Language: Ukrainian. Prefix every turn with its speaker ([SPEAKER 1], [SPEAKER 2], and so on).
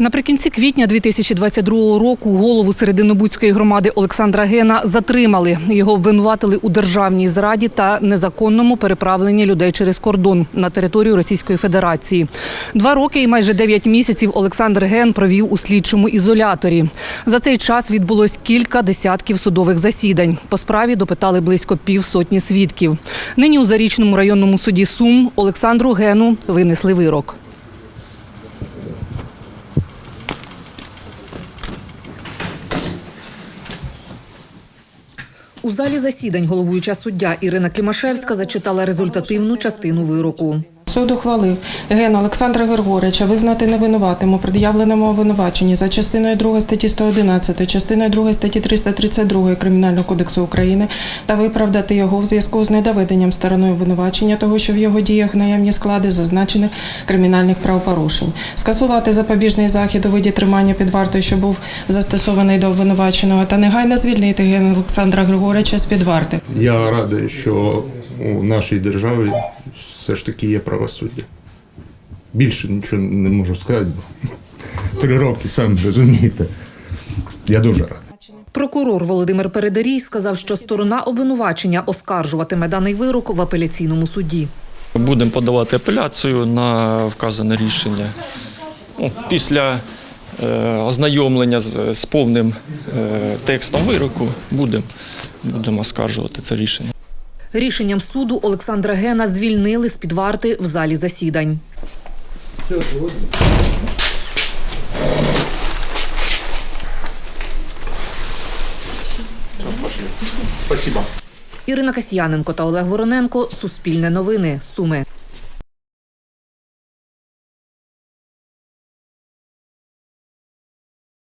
[SPEAKER 1] Наприкінці квітня 2022 року голову Серединобудської громади Олександра Гена затримали. Його обвинуватили у державній зраді та незаконному переправленні людей через кордон на територію Російської Федерації. Два роки і майже дев'ять місяців Олександр Ген провів у слідчому ізоляторі. За цей час відбулось кілька десятків судових засідань. По справі допитали близько півсотні свідків. Нині у Зарічному районному суді Сум Олександру Гену винесли вирок. У залі засідань головуюча суддя Ірина Клімашевська зачитала результативну частину вироку.
[SPEAKER 2] Суд ухвалив. Ген Олександра Григорича визнати невинуватим у пред'явленому обвинуваченні за частиною 2 статті 111, частиною 2 статті 332 Кримінального кодексу України та виправдати його в зв'язку з недоведенням стороною обвинувачення того, що в його діях наявні склади зазначених кримінальних правопорушень, скасувати запобіжний захід у виді тримання під вартою, що був застосований до обвинуваченого, та негайно звільнити Гена Олександра Григорича з під варти.
[SPEAKER 3] Я радий, що у нашій державі все ж таки є правосуддя. Більше нічого не можу сказати, бо три роки самі розумієте. Я дуже радий.
[SPEAKER 1] Прокурор Володимир Передарій сказав, що сторона обвинувачення оскаржуватиме даний вирок в апеляційному суді.
[SPEAKER 4] Будемо подавати апеляцію на вказане рішення. Ну, Після е, ознайомлення з, з повним е, текстом вироку будемо будемо оскаржувати це рішення.
[SPEAKER 1] Рішенням суду Олександра Гена звільнили з під варти в залі засідань.
[SPEAKER 3] Спасибо.
[SPEAKER 1] Ірина Касьяненко та Олег Вороненко. Суспільне новини. Суми.